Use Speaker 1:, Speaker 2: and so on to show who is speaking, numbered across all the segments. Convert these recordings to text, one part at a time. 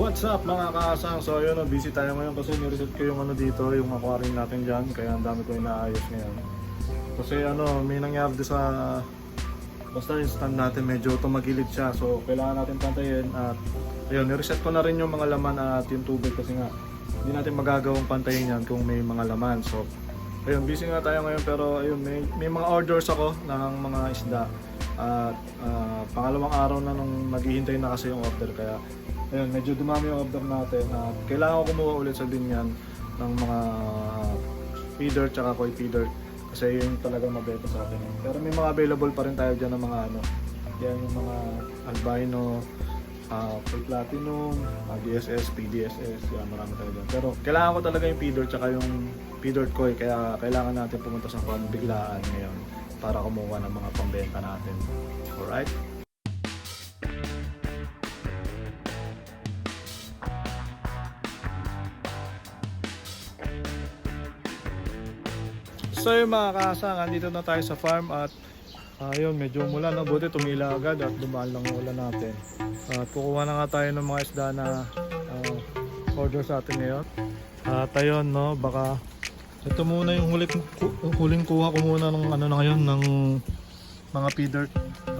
Speaker 1: What's up mga kaasang? So ayun, no, busy tayo ngayon kasi nireset ko yung ano dito, yung aquarium natin dyan. Kaya ang dami ko inaayos ngayon. Kasi ano, may nangyari sa... Basta yung stand natin medyo tumagilid siya. So kailangan natin pantayin at ayun, nireset ko na rin yung mga laman at yung tubig kasi nga hindi natin magagawang pantayin yan kung may mga laman. So ayun, busy nga tayo ngayon pero ayun, may, may mga orders ako ng mga isda. At ah, pangalawang araw na nung naghihintay na kasi yung order kaya ayun, medyo dumami yung order natin at kailangan ko kumuha ulit sa binyan ng mga feeder tsaka koi feeder kasi yun talaga mabenta sa atin. Pero may mga available pa rin tayo dyan ng mga ano, yan yung mga albino, uh, koi platinum, ah, DSS, PDSS, yan marami tayo dyan. Pero kailangan ko talaga yung feeder tsaka yung feeder koi kaya kailangan natin pumunta sa kwan biglaan ngayon para kumuha ng mga pambenta natin. Alright? So yung mga kasang, andito na tayo sa farm at ayun, medyo umulan. No? Buti tumila agad at dumaan lang ulan natin. At kukuha na nga tayo ng mga isda na ah, order sa atin ngayon. At ayun, no, baka ito muna yung huling, huling kuha ko muna ng ano na ngayon ng mga feeder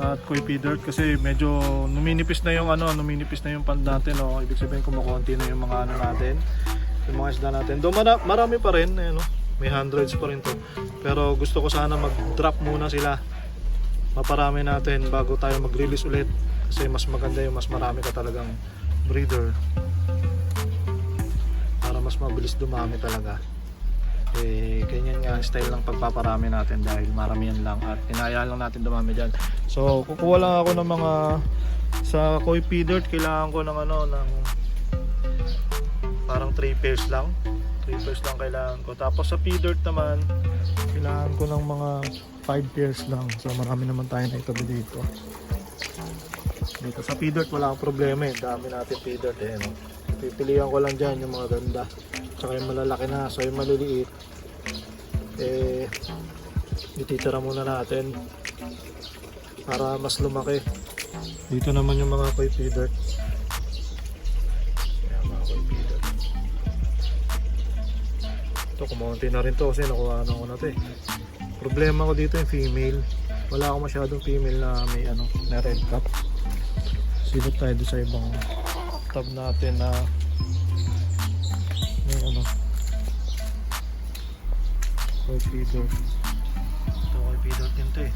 Speaker 1: at koi feeder kasi medyo numinipis na yung ano, numinipis na yung pan natin, no. Ibig sabihin kumukonti na yung mga ano natin, yung mga isda natin. Do mara- marami pa rin, eh, no. May hundreds pa rin to. Pero gusto ko sana mag-drop muna sila. Maparami natin bago tayo mag-release ulit. Kasi mas maganda yung mas marami ka talagang breeder. Para mas mabilis dumami talaga. Eh ganyan nga style ng pagpaparami natin dahil maramihan lang at inayaan lang natin dumami dyan. So kukuha lang ako ng mga sa koi feeder kailangan ko ng ano ng parang 3 pairs lang 3 pairs lang kailangan ko. Tapos sa feeder naman kailangan ko ng mga 5 pairs lang. So marami naman tayo na itabi dito. Dito sa feeder wala akong problema eh. Dami natin feeder eh no? pipilihan ko lang dyan yung mga ganda. Tsaka yung malalaki na so yung maliliit. Eh ititira muna natin para mas lumaki. Dito naman yung mga koi feeder kumonti na rin to kasi nakuha na ko na to eh. Problema ko dito yung female. Wala akong masyadong female na may ano na red cap. Silip tayo doon sa ibang tab natin na may ano. Feeder ito feeder din to eh.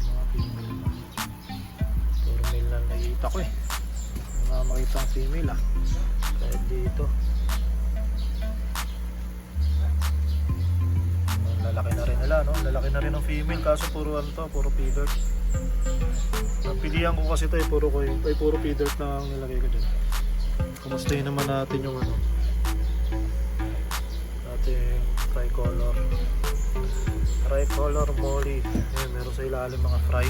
Speaker 1: Mga female. Puro male na nakikita ko eh. Mga makita ang female ah. Kahit dito nila no lalaki na rin ng female kaso puro ano to puro feeder Napilihan ko kasi ito eh, puro ko ay puro feeder na ang nilagay ko dyan. Kumustahin naman natin yung ano. Ating tricolor. Tricolor molly. Ayan, meron sa ilalim mga fry.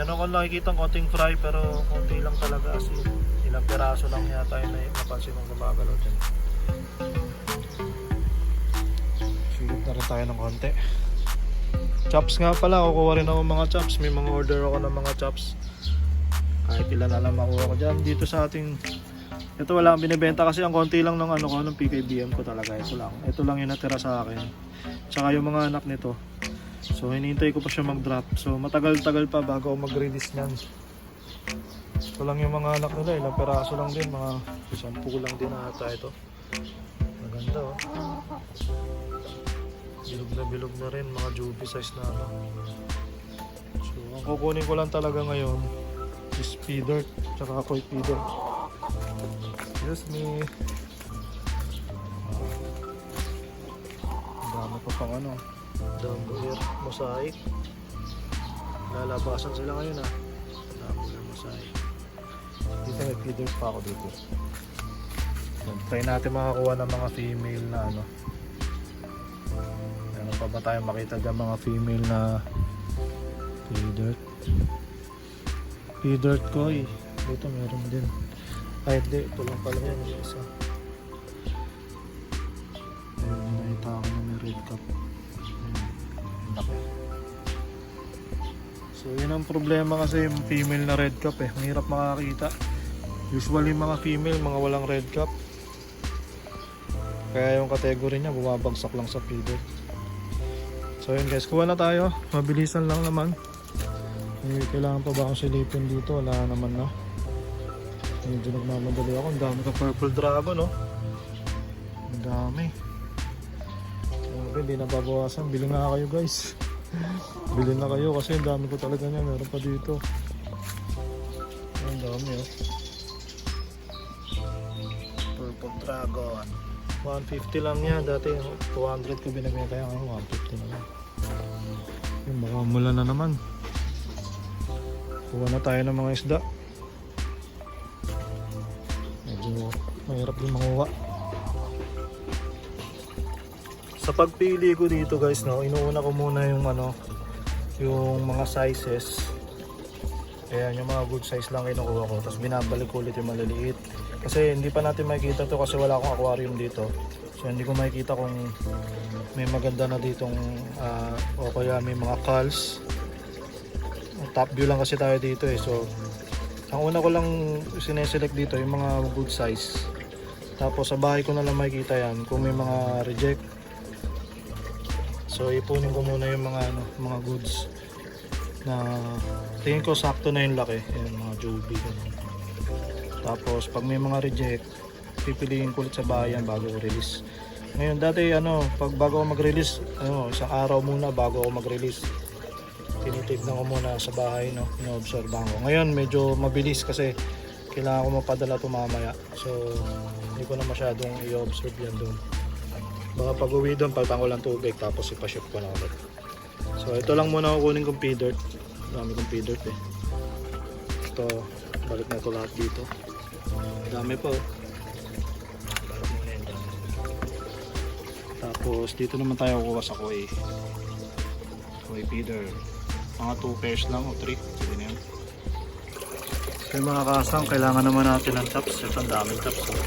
Speaker 1: Meron ko nakikita konting fry pero konti lang talaga as in. Ilang piraso lang yata yung na- napansin kong gumagalaw dyan. Tayo ng konti. Chops nga pala, kukuha rin ako mga chops. May mga order ako ng mga chops. Kahit ilan na lang makuha ko dyan. Dito sa ating... Ito wala akong binibenta kasi ang konti lang ng ano ko, ng PKBM ko talaga. Ito lang. Ito lang yung natira sa akin. Tsaka yung mga anak nito. So hinihintay ko pa siya mag-drop. So matagal-tagal pa bago ako mag-release niyan. Ito lang yung mga anak nila. Ilang peraso lang din. Mga sampu lang din ata ito. Maganda oh. Bilog na bilog na rin, mga juvie size na ano. So, ang kukunin ko lang talaga ngayon is feeder, tsaka koi feeder. Excuse me. Ang dami pa pang ano, Dumbo ear, mosaic. Lalabasan sila ngayon ah. Dumbo ear, mosaic. Dito may feeder pa ako dito. Yan, Try natin makakuha ng mga female na ano. Pa ba tayo makita dyan mga female na feeder? Feeder koi. Dito meron din. Ay hindi, ito lang pala yung isa. Ayun, nakita ako na may red laki. So yun ang problema kasi yung female na red cap eh. Mahirap makakita. Usually mga female, mga walang red cap. Kaya yung category niya bumabagsak lang sa feeder. So yun guys, kuha na tayo. Mabilisan lang naman. Eh, kailangan pa ba akong silipin dito? Wala naman na. Medyo nagmamadali ako. Ang dami ka purple dragon, no? Ang dami. Grabe, hindi nababawasan. Bili na kayo, guys. Bili na kayo kasi ang dami ko talaga niya. Meron pa dito. Ang dami, oh. Purple dragon. 150 lang niya. Dati, oh, 200 ko binibenta. Kaya ngayon, 150 na lang. Yung baka mula na naman. Kuha na tayo ng mga isda. Medyo mahirap din manguha. Sa pagpili ko dito guys, no, inuuna ko muna yung ano, yung mga sizes. Ayan, yung mga good size lang kinukuha ko. Tapos binabalik ulit yung maliliit. Kasi hindi pa natin makikita to kasi wala akong aquarium dito. So hindi ko makikita kung may maganda na ditong ah, o kaya may mga calls. Top view lang kasi tayo dito eh. So ang una ko lang sineselect dito yung mga good size. Tapos sa bahay ko na lang makikita yan kung may mga reject. So ipunin ko muna yung mga ano, mga goods na tingin ko sakto na yung laki. Ayan, mga ganun. Tapos pag may mga reject, pipiliin ko ulit sa bahay yan bago ko release. Ngayon dati ano, pag bago ako mag-release, ano, isang araw muna bago ako mag-release. Tinitignan ko muna sa bahay, no, ino-obserbahan ko. Ngayon medyo mabilis kasi kailangan ko mapadala ito mamaya. So hindi ko na masyadong i-observe yan doon. Baka pag uwi doon, pagpang ko lang tubig tapos ipaship ko na ulit. So ito lang muna kukunin kong pay dirt. Dami kong pay dirt eh. Ito, balik na ito lahat dito. Dami pa oh. Tapos dito naman tayo kukuha sa koi. Koi feeder. Mga 2 pairs lang o 3. Sige na yan. So mga kasang, kailangan naman natin ng chops. Ito ang daming chops. Oh.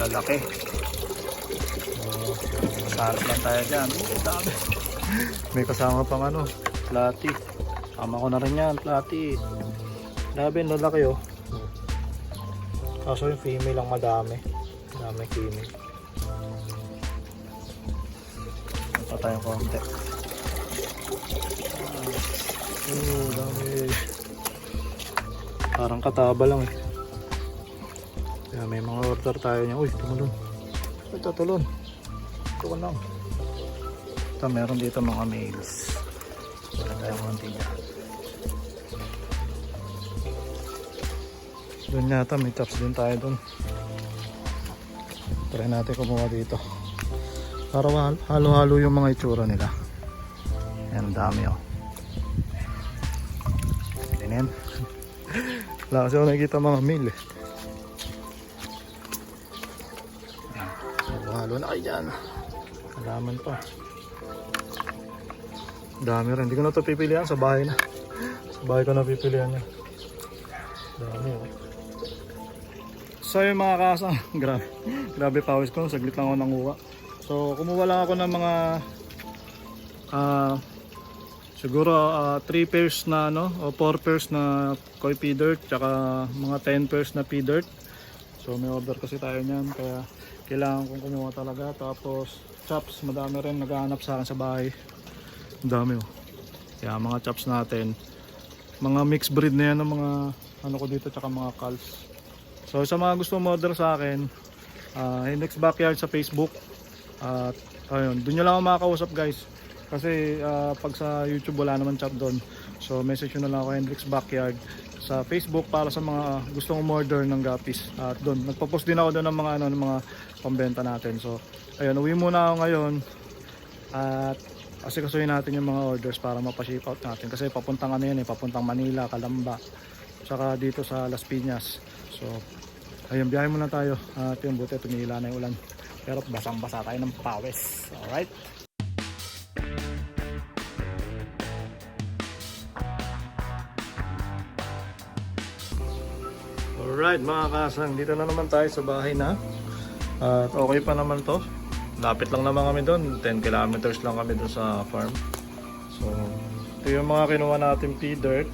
Speaker 1: Lalaki. Oh, Sarap lang tayo dyan. Ang dami. May kasama pang ano, plati. Tama ko na rin yan, plati. Ang lalaki oh. Kaso yung female lang madami. Madami female. Pa tayong konti. Oh, dami. Parang kataba lang eh. Kaya may mga order tayo niya. Uy, tumalon. Uy, tatulon. Ito lang. Ito, meron dito mga mails. Wala tayong konti dyan. Doon yata, may tops din tayo doon. Try natin kumuha dito. Para halo-halo yung mga itsura nila. Yan, ang dami oh. Ganyan. Wala kasi ako nakikita mga mail eh. Halo-halo na kayo dyan. Alaman pa. Dami rin. Hindi ko na ito pipilian sa bahay na. Sa bahay ko na pipilian niya. Dami oh. So yung mga kasang, grabe, grabe pawis ko, saglit lang ako nanguha. So kumuha lang ako ng mga, ah, siguro 3 pairs na ano, o 4 pairs na koi pea dirt, tsaka mga 10 pairs na pea dirt. So may order kasi tayo niyan, kaya kailangan kong kumuha talaga. Tapos chops, madami rin naghahanap sa akin sa bahay. Dami oh. Kaya mga chops natin, mga mixed breed na yan ng mga ano ko dito, tsaka mga calves. So sa mga gusto mo-order sa akin, uh, Hendrix Backyard sa Facebook. At ayun, doon nyo lang ako makakausap guys. Kasi ah, pag sa YouTube wala naman chat doon. So message nyo na lang ako Hendrix Backyard sa Facebook para sa mga gustong umorder ng gapis. At doon, nagpo-post din ako doon ng mga ano ng mga pambenta natin. So ayun, uwi muna ako ngayon. At kasi kasuyin natin yung mga orders para mapaship out natin. Kasi papuntang ano yan eh, papuntang Manila, Calamba. Tsaka dito sa Las Piñas. So, ayun, biyahe muna tayo. At yung buti, tumila na yung ulan. Pero basang-basa tayo ng pawis. Alright? Alright mga kasang, dito na naman tayo sa bahay na. At okay pa naman to. Lapit lang naman kami doon. 10 kilometers lang kami doon sa farm. So, Ito yung mga kinuha natin P-dirt.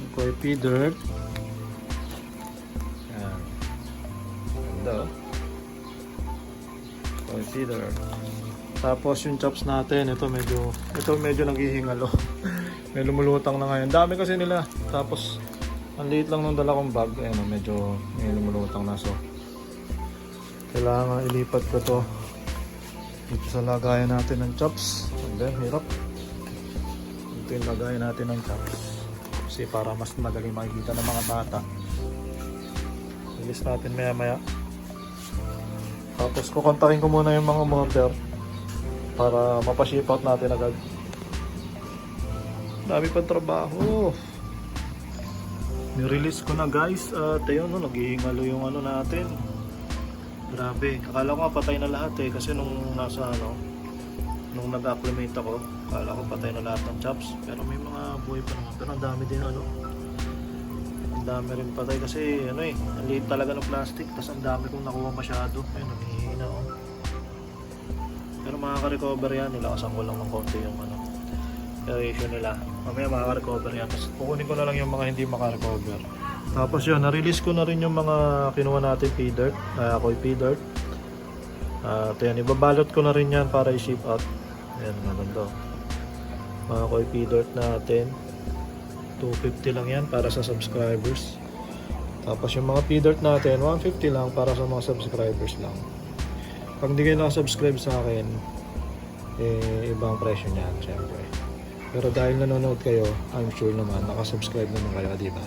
Speaker 1: Ito yung P-dirt. Yan. Ganda oh. Ito yung P-dirt. Tapos yung chops natin, ito medyo, ito medyo naghihingalo. May lumulutang na ngayon. Dami kasi nila. Tapos, ang liit lang nung dala kong bag. Ayun, oh, medyo may lumulutang na. So, kailangan ilipat ko to dito sa lagayan natin ng chops. And then, hirap. Ito yung lagayan natin ng chops. Kasi para mas madali makikita ng mga bata. Ilis natin maya maya. Tapos kukontakin ko muna yung mga model para mapaship out natin agad. Dami pang trabaho. Nirelease ko na guys at ayun no, naghihingalo yung ano natin. Grabe, akala ko nga patay na lahat eh kasi nung nasa ano, nung nag-acclimate ako, akala ko patay na lahat ng chops. Pero may mga buhay pa naman. Pero ang dami din ano. Ang dami rin patay kasi ano eh, ang liit talaga ng plastic. Tapos ang dami kong nakuha masyado. Ayun, naghihina oh. Pero makaka-recover yan. Nilakasan ko lang ng konti yung ano, aeration nila. Mamaya makaka-recover yan. Tapos kukunin ko na lang yung mga hindi maka-recover. Tapos yun, na-release ko na rin yung mga kinuha natin P-Dirt. Uh, ako'y P-Dirt. At yan, ibabalot ko na rin yan para i-ship out. Ayan, maganda. Mga ako'y P-Dirt natin. 250 lang yan para sa subscribers. Tapos yung mga P-Dirt natin, 150 lang para sa mga subscribers lang. Pag hindi kayo nakasubscribe sa akin, eh, ibang presyo niyan, syempre. Pero dahil nanonood kayo, I'm sure naman, nakasubscribe naman kayo, di ba?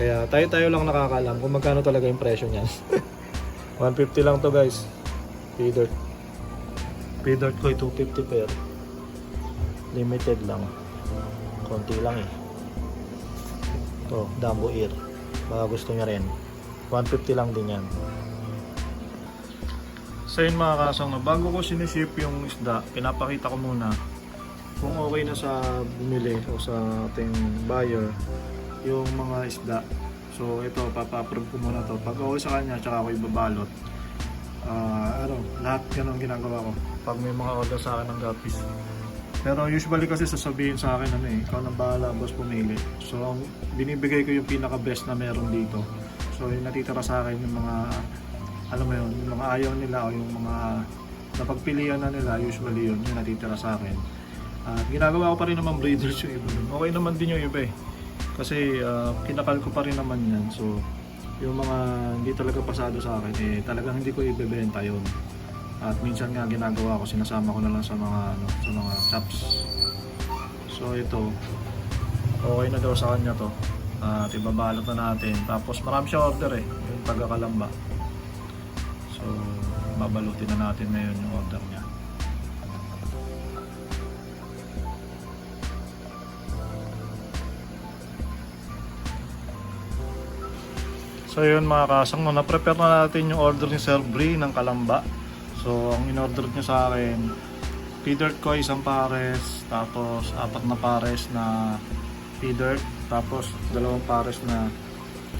Speaker 1: Kaya tayo-tayo lang nakakaalam kung magkano talaga yung presyo niyan. 150 lang to guys. P-Dirt. P-Dirt ko ay 250 per. Limited lang. Konti lang eh. To, Dumbo Ear. Baka gusto niya rin. 150 lang din yan. So yun mga kasang, bago ko siniship yung isda, pinapakita ko muna kung okay na sa bumili o sa ating buyer yung mga isda. So ito, papa-approve ko muna to. Pag okay sa kanya, tsaka ako ibabalot. Ah, ano, lahat ganun ginagawa ko. Pag may mga order sa akin ng gapis. Pero usually kasi sasabihin sa akin ano eh, ikaw nang bahala, boss pumili. So ang binibigay ko yung pinaka best na meron dito. So yung natitira sa akin yung mga alam mo yun, yung mga ayaw nila o yung mga napagpilian na nila, usually yun, yung natitira sa akin. At ginagawa ko pa rin naman breeders yung iba. Okay naman din yung iba eh. Kasi ah, kinakal ko pa rin naman yan. So, yung mga hindi talaga pasado sa akin, eh talagang hindi ko ibebenta yun. At minsan nga ginagawa ko, sinasama ko na lang sa mga, ano, sa mga chops. So ito, okay na daw sa kanya to. At ibabalot na natin. Tapos marami siya order eh, yung taga-kalamba. So, babalutin na natin ngayon yung order niya. So yun mga kasang, no, na-prepare na natin yung order ni Sir Brie ng Kalamba. So ang in-order niya sa akin, P-dirt ko isang pares, tapos apat na pares na P-dirt, tapos dalawang pares na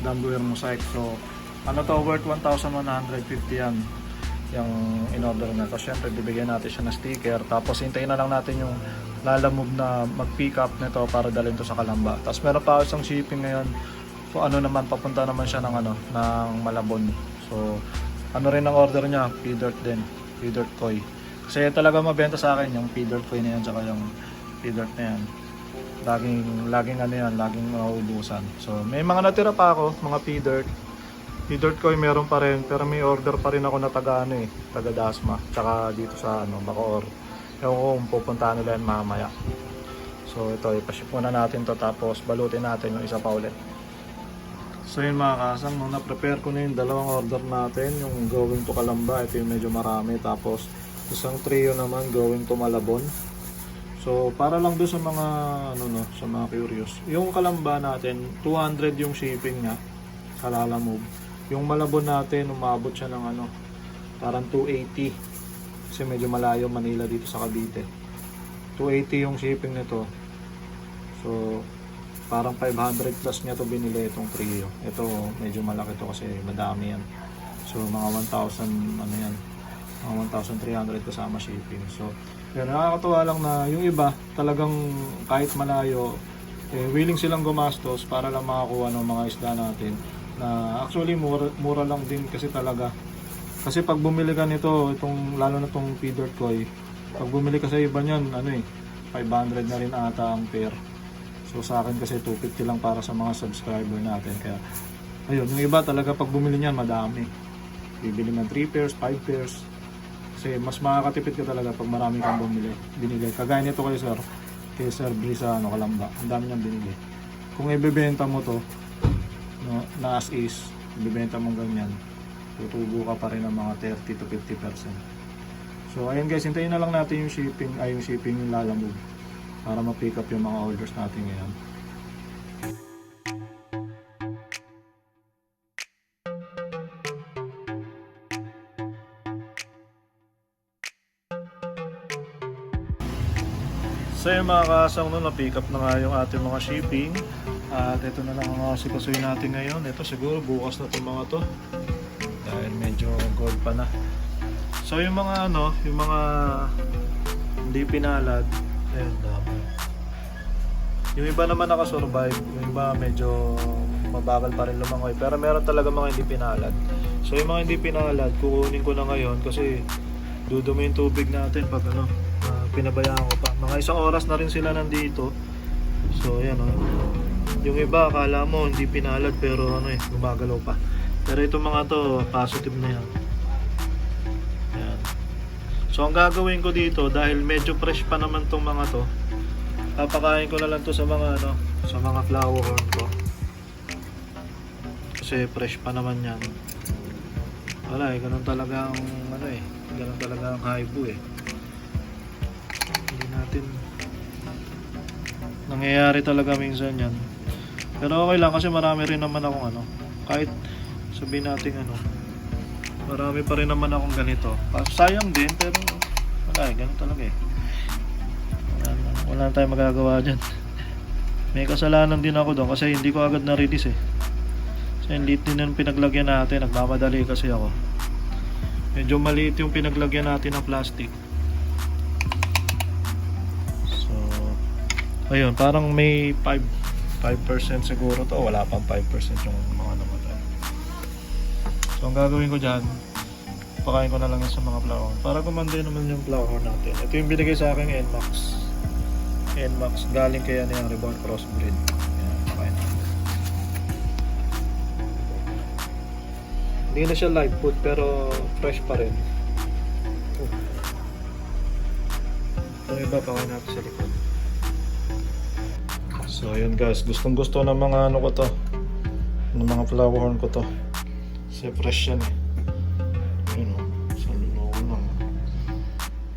Speaker 1: Dumbuer Mosaic. So ano to, worth 1,150 yan yung in-order niya. Tapos syempre bibigyan natin siya ng sticker, tapos hintayin na lang natin yung lalamove na mag-pick up nito para dalhin to sa Kalamba. Tapos meron pa isang shipping ngayon So ano naman papunta naman siya ng ano ng Malabon. So ano rin ang order niya, P-dirt din, P-dirt koi. Kasi talaga mabenta sa akin yung P-dirt koi na yan saka yung P-dirt na yan. Laging laging ano yan, laging mauubusan. So may mga natira pa ako, mga P-dirt. P-dirt koi meron pa rin, pero may order pa rin ako na taga ano eh, taga Dasma, tsaka dito sa ano, Bacoor. Ewan ko kung pupuntahan nila yan mamaya. So ito, ipaship muna natin to tapos balutin natin yung isa pa ulit. So yun mga kasang, nung na-prepare ko na yung dalawang order natin, yung going to Kalamba, ito yung medyo marami, tapos isang trio naman going to Malabon. So para lang doon sa mga ano no, sa mga curious. Yung Kalamba natin, 200 yung shipping niya, kalala move. Yung Malabon natin, umabot siya ng ano, parang 280. Kasi medyo malayo Manila dito sa Cavite. 280 yung shipping nito. So, parang 500 plus niya to binili itong trio. Ito medyo malaki to kasi madami yan. So mga 1,000 ano yan, mga 1,300 kasama shipping. So Pero nakakatuwa lang na yung iba talagang kahit malayo eh, willing silang gumastos para lang makakuha ng mga isda natin na actually mura, mura lang din kasi talaga kasi pag bumili ka nito itong lalo na itong feeder koi pag bumili ka sa iba niyan ano eh 500 na rin ata ang pair so sa akin kasi 250 lang para sa mga subscriber natin. Kaya ayun yung iba talaga pag bumili niyan madami. Bibili ng 3 pairs 5 pairs. Kasi mas makakatipid ka talaga pag marami kang bumili binili. Kagaya nito kay sir kay Sir Brisa ano kalamba. Ang dami niyang binili. Kung ibebenta mo to no, na as is ibebenta mo ganyan tutubo ka pa rin ng mga 30 to 50 percent. So ayun guys hintayin na lang natin yung shipping ay yung shipping yung lalamove para ma-pick up yung mga orders natin ngayon. So yung mga kasang no, na-pick up na nga yung ating mga shipping. At ito na lang ang sikasuyin natin ngayon. Ito siguro bukas na itong mga to. Dahil medyo gold pa na. So yung mga ano, yung mga hindi pinalad Ayun, dami. Yung iba naman nakasurvive Yung iba medyo mabagal pa rin lumangoy. Pero meron talaga mga hindi pinalad. So yung mga hindi pinalad, kukunin ko na ngayon Kasi dudumi yung tubig natin pag ano ah, pinabayaan ko pa. Mga isang oras na rin sila nandito. So yan oh. yung iba akala mo hindi pinalad pero ano eh gumagalaw pa. Pero itong mga to positive na yan so ang gagawin ko dito dahil medyo fresh pa naman tong mga to papakain ko na lang to sa mga ano sa mga flower horn ko. Kasi fresh pa naman yan. Wala eh ganun talaga ang ano eh ganun talaga ang haibu eh. Hindi natin nangyayari talaga minsan yan. Pero okay lang kasi marami rin naman akong ano kahit sabihin natin ano marami pa rin naman akong ganito. Ah, sayang din pero wala eh ganun talaga eh. Wala, wala na tayong magagawa dyan. May kasalanan din ako doon kasi hindi ko agad na-release eh. Kasi yung lit din ang pinaglagyan natin nagmamadali kasi ako. Medyo maliit yung pinaglagyan natin ng plastic. So, ayun, parang may 5 5% siguro to. Wala pang 5% yung mga namatay. So, ang gagawin ko dyan, pakain ko na lang sa mga flower. Para gumanda naman yung flower natin. Ito yung binigay sa akin NMAX. NMAX. Galing kaya niyang Reborn Crossbreed. Ayan, pakain natin. Hindi na siya live food pero fresh pa rin. Ito iba pa natin sa likod. So ayun guys, gustong gusto ng mga ano ko to. Ng mga flower horn ko to. Kasi fresh yan eh. Ayun o. Sa lulungan lang.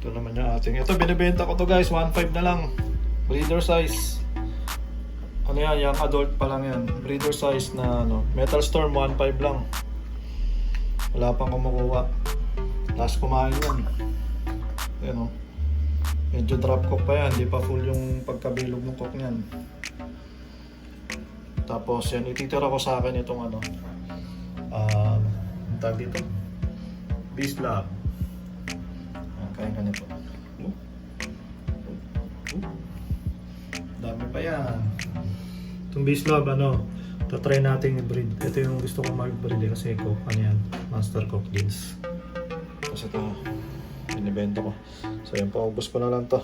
Speaker 1: Ito naman yung ating. Ito binibenta ko to guys, 1.5 na lang. Breeder size. Ano yan, young adult pa lang yan. Breeder size na ano. Metal Storm 1.5 lang. Wala pang kumukuha. Last kumain yan. Ayan o. Medyo drop cook pa yan. Di pa full yung pagkabilog ng cook niyan. Tapos yan, ititira ko sa akin itong ano. Tawag dito? Beast Lab. Ayan, kain ka nito. Oh. Oh. Oh. Dami pa yan. Itong Beast Lab, ano, tatry natin i-breed. Ito yung gusto kong mag-breed eh, kasi ko, ano yan, Master Cook Jeans. Tapos ito, binibenta ko. So yun, paubos ko na lang to.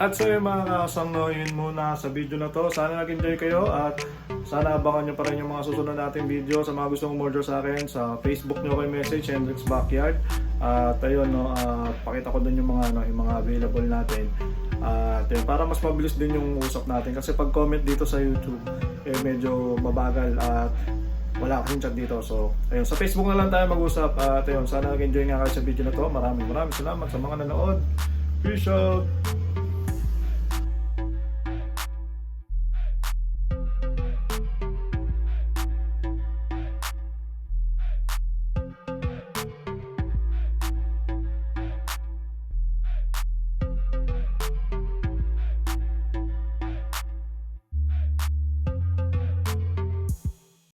Speaker 1: At so yung mga kasang no, yun muna sa video na to. Sana nag-enjoy kayo at sana abangan nyo pa rin yung mga susunod nating video sa mga gustong umorder sa akin sa Facebook nyo kay message Hendrix Backyard. At ayun no, at pakita ko din yung mga ano, yung mga available natin. At yun, para mas mabilis din yung usap natin kasi pag comment dito sa YouTube eh medyo mabagal at wala akong chat dito. So, ayun, sa Facebook na lang tayo mag-usap. At ayun, sana nag-enjoy nga kayo sa video na to. Maraming maraming salamat sa mga nanood. Peace out!